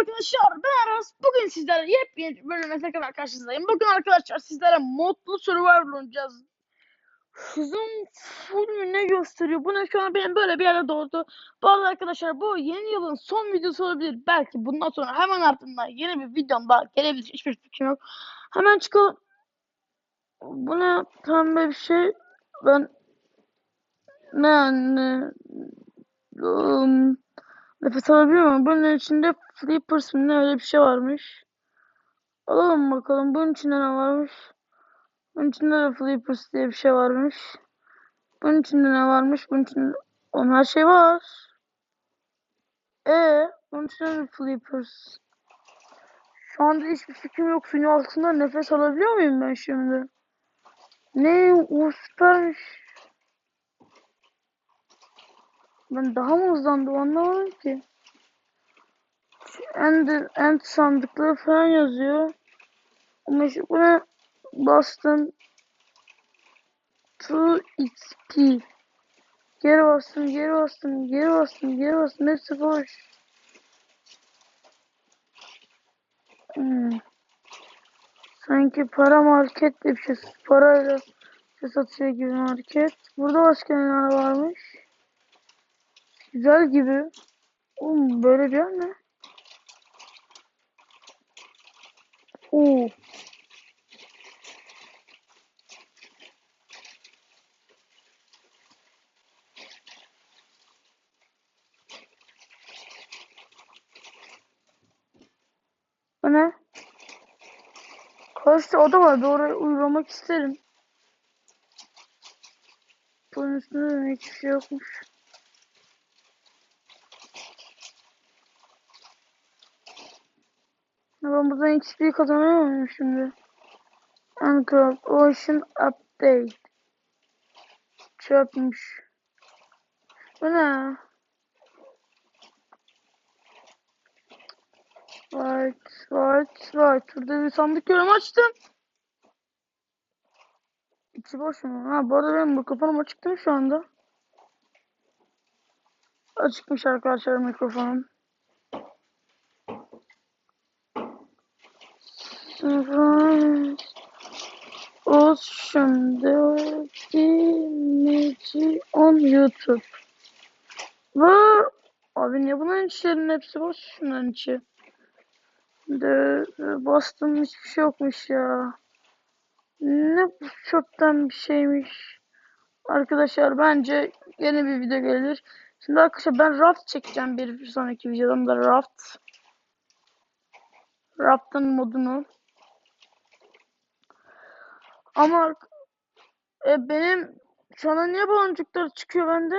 arkadaşlar ben Aras. Bugün sizlerle yepyeni bölümle tekrar karşınızdayım. Bugün arkadaşlar sizlere modlu Survivor oynayacağız. Hızım full ne gösteriyor? Bu ne şu an benim böyle bir yere doğdu. Bu arada arkadaşlar bu yeni yılın son videosu olabilir. Belki bundan sonra hemen ardından yeni bir videom daha gelebilir. Hiçbir fikrim yok. Hemen çıkalım. Bu ne pembe bir şey. Ben ne ne um, Nefes alabiliyor muyum? Bunun içinde Flippers mı ne öyle bir şey varmış. Alalım bakalım. Bunun içinde ne varmış? Bunun içinde de Flippers diye bir şey varmış. Bunun içinde ne varmış? Bunun içinde... Onun her şey var. E, bunun içinde de Flippers. Şu anda hiçbir fikrim yok. Suyun altında nefes alabiliyor muyum ben şimdi? Ne? O süpermiş. Ben daha mı hızlandım anlamadım ki. End, end sandıkları falan yazıyor. Ama şu buna bastım. 2 XP. Geri bastım, geri bastım, geri bastım, geri bastım. Hepsi boş. Hmm. Sanki para market bir şey. Parayla şey satıyor gibi market. Burada başka neler varmış? Güzel gibi. Oğlum böyle bir yer mi? Oo. Bu ne? Karşıda oda var. Oraya uğramak isterim. Bunun üstünde de hiçbir şey yokmuş. Ben buradan XP kazanıyor muyum şimdi? Minecraft Ocean Update. Çöpmüş. Bu ne? White, white, white. Burada bir sandık görüyorum açtım. İçi boş mu? Ha bu arada benim mikrofonum açık değil mi şu anda? Açıkmış arkadaşlar mikrofonum. Ocean Dinleyici on YouTube. Ve abi niye bunların içlerinin hepsi boş şunların içi. De bastım hiçbir şey yokmuş ya. Ne bu çöpten bir şeymiş. Arkadaşlar bence yeni bir video gelir. Şimdi arkadaşlar ben raft çekeceğim bir sonraki videomda raft. Raft'ın modunu. Ama e, benim şu anda niye baloncuklar çıkıyor bende?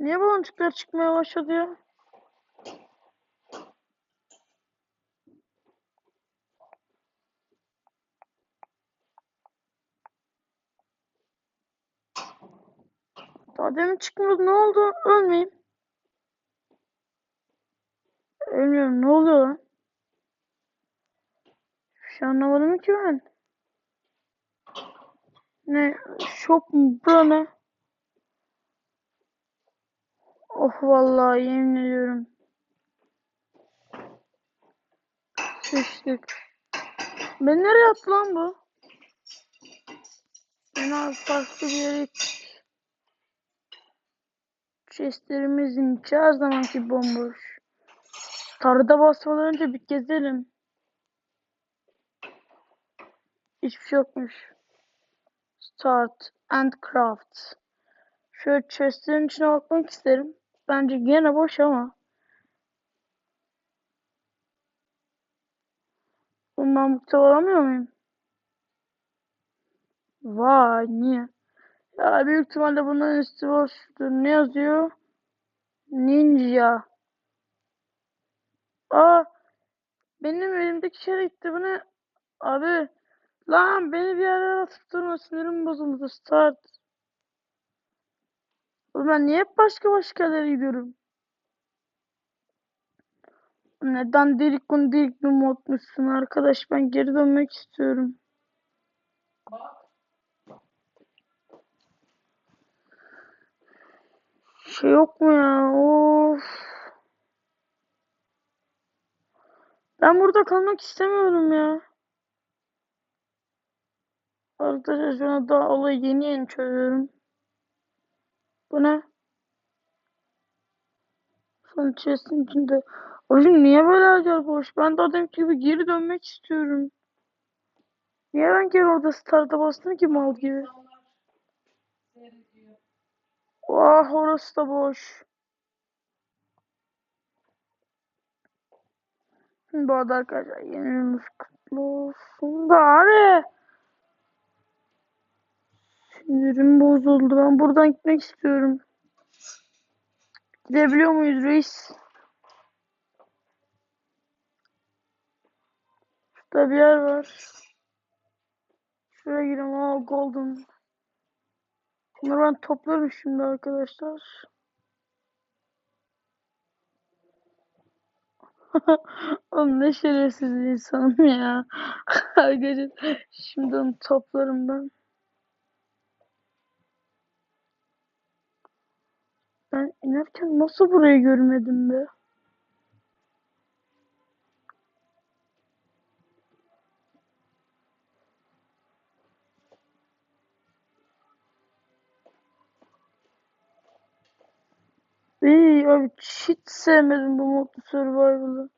Niye baloncuklar çıkmaya başladı ya? Daha demin çıkmıyordu. Ne oldu? Ölmeyeyim. Ölmüyorum. Ne oluyor lan? Bir şey anlamadım ki ben. Ne? Şok mu? Bura ne? Oh vallahi yemin ediyorum. Sıçtık. Ben nereye attı lan bu? Ben abi farklı bir yere. Chestlerimizin her zamanki bomboş. Tarıda basmadan önce bir gezelim. Hiçbir şey yokmuş. Start and craft. Şöyle chestlerin içine bakmak isterim. Bence gene boş ama. Bundan mutlu olamıyor muyum? Vay niye? Ya büyük ihtimalle bunların üstü boştur. Ne yazıyor? Ninja. Aa, benim elimdeki şey gitti. Bu ne? Abi, lan beni bir yerlere atıp durma. Sinirim bozuldu. Start. Oğlum ben niye hep başka başka yerlere gidiyorum? Neden delik konu delik bir modmuşsun arkadaş? Ben geri dönmek istiyorum. şey yok mu ya? Of. Ben burada kalmak istemiyorum ya. Arkadaşlar şu an daha olayı yeni yeni çözüyorum. Bu ne? Son chest'in içinde. Oğlum niye böyle acayip boş? Ben de adam gibi geri dönmek istiyorum. Niye ben geri orada start'a bastım ki mal gibi? Ah orası da boş. Bu arada arkadaşlar yeni yılınız kutlu olsun. Bari. Sinirim bozuldu. Ben buradan gitmek istiyorum. Gidebiliyor muyuz reis? Şurada bir yer var. Şuraya girelim. Aa golden. Bunları ben toplarım şimdi arkadaşlar. Oğlum ne şerefsiz insanım ya. Arkadaşlar şimdi onu toplarım ben. Ben inerken nasıl burayı görmedim be? İyi abi hiç sevmedim bu modlu survival'ı.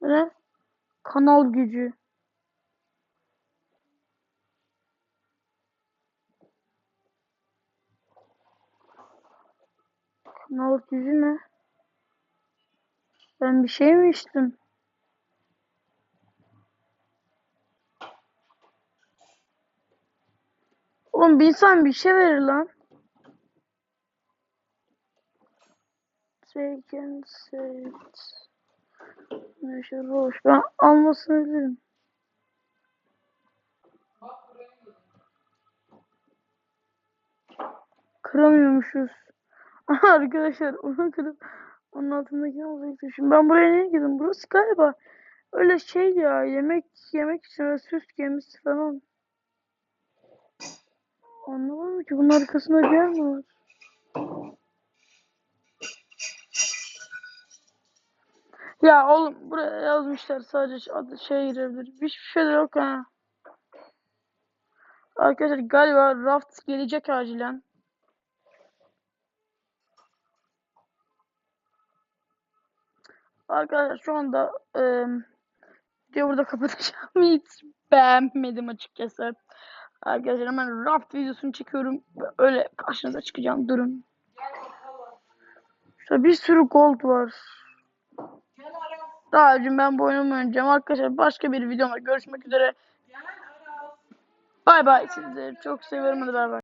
Ne? Kanal gücü. Kanal gücü ne? Ben bir şey mi içtim? Oğlum bir insan bir şey verir lan. And set. Neyse roş. Ben almasını bilirim. Kıramıyormuşuz. Arkadaşlar onu kırıp onun altındaki alacaktım. Şimdi ben buraya niye girdim? Burası galiba öyle şey ya yemek yemek için öyle süs gemisi falan. Anlamadım ki bunun arkasında bir yer mi var? Ya oğlum buraya yazmışlar sadece adı şey girebilir. Hiçbir şey de yok ha. Arkadaşlar galiba raft gelecek acilen. Arkadaşlar şu anda eee videoyu burada kapatacağım. Hiç beğenmedim açıkçası. Arkadaşlar hemen raft videosunu çekiyorum. Öyle karşınıza çıkacağım. Durun. Şurada bir sürü gold var. Daha önce ben bu oyunu oynayacağım. Arkadaşlar başka bir videomda görüşmek üzere. Bay bay sizleri çok seviyorum. Hadi bay bay.